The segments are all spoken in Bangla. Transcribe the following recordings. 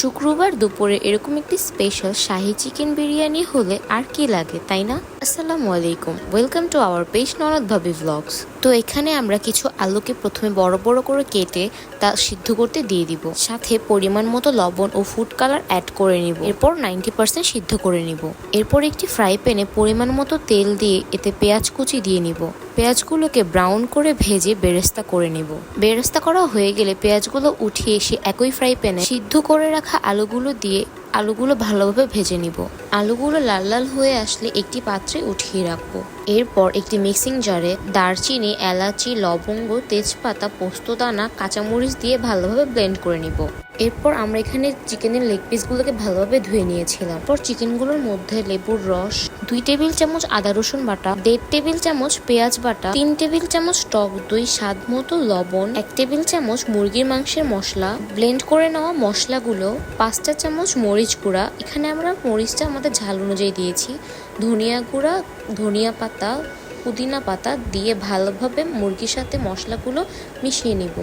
শুক্রবার দুপুরে এরকম একটি স্পেশাল শাহি চিকেন বিরিয়ানি হলে আর কি লাগে, তাই না? আসসালামু আলাইকুম। ওয়েলকাম টু আওয়ার পেজ ননদ ভাবি ভ্লগস তো এখানে আমরা কিছু আলুকে প্রথমে বড় বড় করে কেটে তা সিদ্ধ করতে দিয়ে দিব। সাথে পরিমাণ মতো লবণ ও ফুড কালার অ্যাড করে নিব। এরপর নাইনটি পার্সেন্ট সিদ্ধ করে নিব। এরপর একটি ফ্রাই প্যানে পরিমাণ মতো তেল দিয়ে এতে পেঁয়াজ কুচি দিয়ে নিব। পেঁয়াজগুলোকে ব্রাউন করে ভেজে বেরেস্তা করে নিব। বেরেস্তা করা হয়ে গেলে পেঁয়াজগুলো উঠিয়ে এসে একই ফ্রাই প্যানে সিদ্ধ করে রাখা আলুগুলো দিয়ে আলুগুলো ভালোভাবে ভেজে নিব। আলুগুলো লাল লাল হয়ে আসলে একটি পাত্রে উঠিয়ে রাখব। এরপর একটি মিক্সিং জারে দারচিনি, এলাচি, লবঙ্গ, তেজপাতা পোস্তদানা কাঁচামরিচ দিয়ে ভালোভাবে ব্লেন্ড করে নিব। এরপর আমরা এখানে চিকেনের লেগ পিসগুলোকে ভালোভাবে ধুয়ে নিয়েছিলাম। পর চিকেনগুলোর মধ্যে লেবুর রস, দুই টেবিল চামচ আদা রসুন বাটা, দেড় টেবিল চামচ পেঁয়াজ বাটা, তিন টেবিল চামচ টক দই, স্বাদ মতো লবণ, এক টেবিল চামচ মুরগির মাংসের মশলা ব্লেন্ড করে নেওয়া মশলাগুলো পাঁচটা চামচ মরিচ গুঁড়া, এখানে আমরা মরিচটা আমাদের ঝাল অনুযায়ী দিয়েছি। ধনিয়া গুঁড়া, ধনিয়া পাতা, পুদিনা পাতা দিয়ে ভালোভাবে মুরগির সাথে মশলাগুলো মিশিয়ে নিব।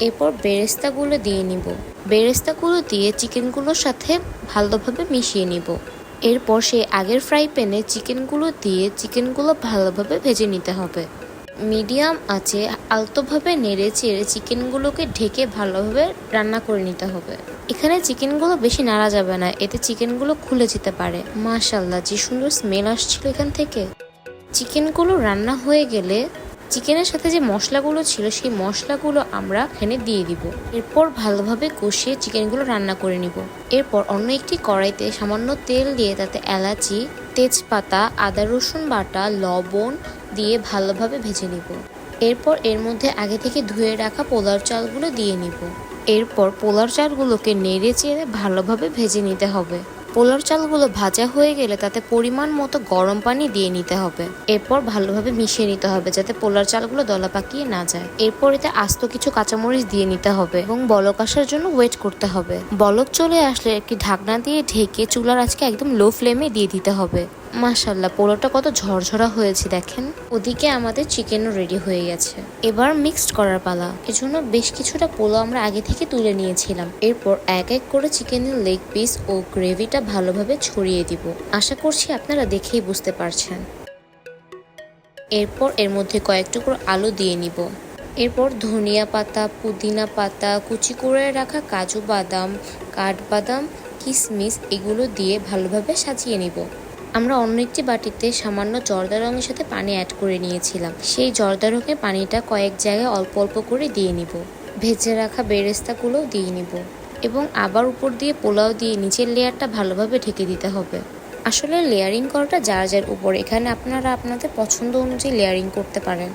এরপর বেরেস্তাগুলো দিয়ে নিব। বেরেস্তাগুলো দিয়ে চিকেনগুলোর সাথে ভালোভাবে মিশিয়ে নিব। এরপর সেই আগের ফ্রাই প্যানে চিকেনগুলো দিয়ে চিকেনগুলো ভালোভাবে ভেজে নিতে হবে। মিডিয়াম আছে, আলতোভাবে নেড়ে চেড়ে চিকেনগুলোকে ঢেকে ভালোভাবে রান্না করে নিতে হবে। এখানে চিকেনগুলো বেশি নাড়া যাবে না, এতে চিকেনগুলো খুলে যেতে পারে। মাশাল্লাহ যে সুন্দর স্মেল আসছিল এখান থেকে। চিকেনগুলো রান্না হয়ে গেলে চিকেনের সাথে যে মশলাগুলো ছিল, সেই মশলাগুলো আমরা এখানে দিয়ে দিব। এরপর ভালোভাবে কষিয়ে চিকেনগুলো রান্না করে নিব। এরপর অন্য একটি কড়াইতে সামান্য তেল দিয়ে তাতে এলাচি, তেজপাতা, আদা রসুন বাটা, লবণ দিয়ে ভালোভাবে ভেজে নিব। এরপর এর মধ্যে আগে থেকে ধুয়ে রাখা পোলার চালগুলো দিয়ে নিব। এরপর পোলার চালগুলোকে নেড়ে চেড়ে ভালোভাবে ভেজে নিতে হবে। পোলার চালগুলো ভাজা হয়ে গেলে তাতে পরিমাণ মতো গরম পানি দিয়ে নিতে হবে। এরপর ভালোভাবে মিশিয়ে নিতে হবে যাতে পোলার চালগুলো দলা পাকিয়ে না যায়। এরপর এতে আস্ত কিছু কাঁচামরিচ দিয়ে নিতে হবে এবং বলক আসার জন্য ওয়েট করতে হবে। বলক চলে আসলে একটি ঢাকনা দিয়ে ঢেকে চুলার আজকে একদম লো ফ্লেমে দিয়ে দিতে হবে। মাশাল্লাহ পোলাওটা কত ঝরঝরা হয়েছে দেখেন। ওদিকে আমাদের চিকেনও রেডি হয়ে গেছে। এবার মিক্সড করার পালা। এজন্য বেশ কিছুটা পোলাও আমরা আগে থেকে তুলে নিয়েছিলাম। এরপর এক এক করে চিকেনের লেগ পিস ও গ্রেভিটা ভালোভাবে ছড়িয়ে দিব। আশা করছি আপনারা দেখেই বুঝতে পারছেন। এরপর এর মধ্যে কয়েক টুকরো আলু দিয়ে নিব। এরপর ধনিয়া পাতা, পুদিনা পাতা, কুচি করে রাখা কাজু বাদাম, কাঠবাদাম কিশমিশ এগুলো দিয়ে ভালোভাবে সাজিয়ে নিব। আমরা অন্য একটি বাটিতে সামান্য জর্দা রঙের সাথে পানি অ্যাড করে নিয়েছিলাম। সেই জর্দা রঙের পানিটা কয়েক জায়গায় অল্প অল্প করে দিয়ে নিব। ভেজে রাখা বেরেস্তাগুলোও দিয়ে নিব এবং আবার উপর দিয়ে পোলাও দিয়ে নিচের লেয়ারটা ভালোভাবে ঢেকে দিতে হবে। আসলে লেয়ারিং করাটা যার যার উপর। এখানে আপনারা আপনাদের পছন্দ অনুযায়ী লেয়ারিং করতে পারেন।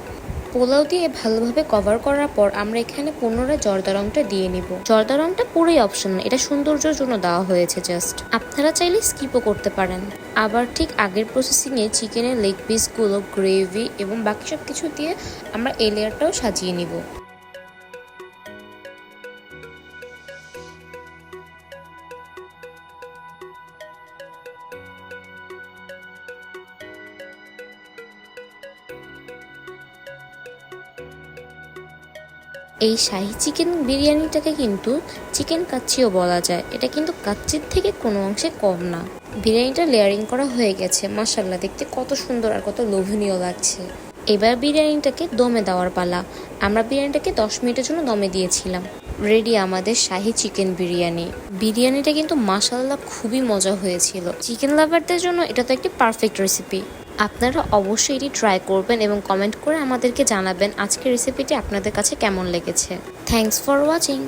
পোলাও দিয়ে ভালোভাবে কভার করার পর আমরা এখানে পুনরায় জর্দা রংটা দিয়ে নিব। জর্দা রংটা পুরোই অপশনাল এটা সৌন্দর্যের জন্য দেওয়া হয়েছে জাস্ট আপনারা চাইলে স্কিপও করতে পারেন। আবার ঠিক আগের প্রসেসিংয়ে চিকেনের লেগ পিসগুলো গ্রেভি এবং বাকি সব কিছু দিয়ে আমরা এই লেয়ারটাও সাজিয়ে নিব। এই শাহি চিকেন বিরিয়ানিটাকে কিন্তু চিকেন কাচ্চিও বলা যায়। এটা কিন্তু কাচ্চির থেকে কোনো অংশে কম না। বিরিয়ানিটা লেয়ারিং করা হয়ে গেছে। মাসাল্লাহ দেখতে কত সুন্দর আর কত লোভনীয় লাগছে। এবার বিরিয়ানিটাকে দমে দেওয়ার পালা। আমরা বিরিয়ানিটাকে দশ মিনিটের জন্য দমে দিয়েছিলাম। রেডি আমাদের শাহি চিকেন বিরিয়ানি। বিরিয়ানিটা কিন্তু মাসাল্লাহ খুবই মজা হয়েছিল। চিকেন লাভারদের জন্য এটা তো একটি পারফেক্ট রেসিপি আপনারা অবশ্যই এটি ট্রাই করবেন এবং কমেন্ট করে আমাদেরকে জানাবেন আজকের রেসিপিটি আপনাদের কাছে কেমন লেগেছে। Thanks for watching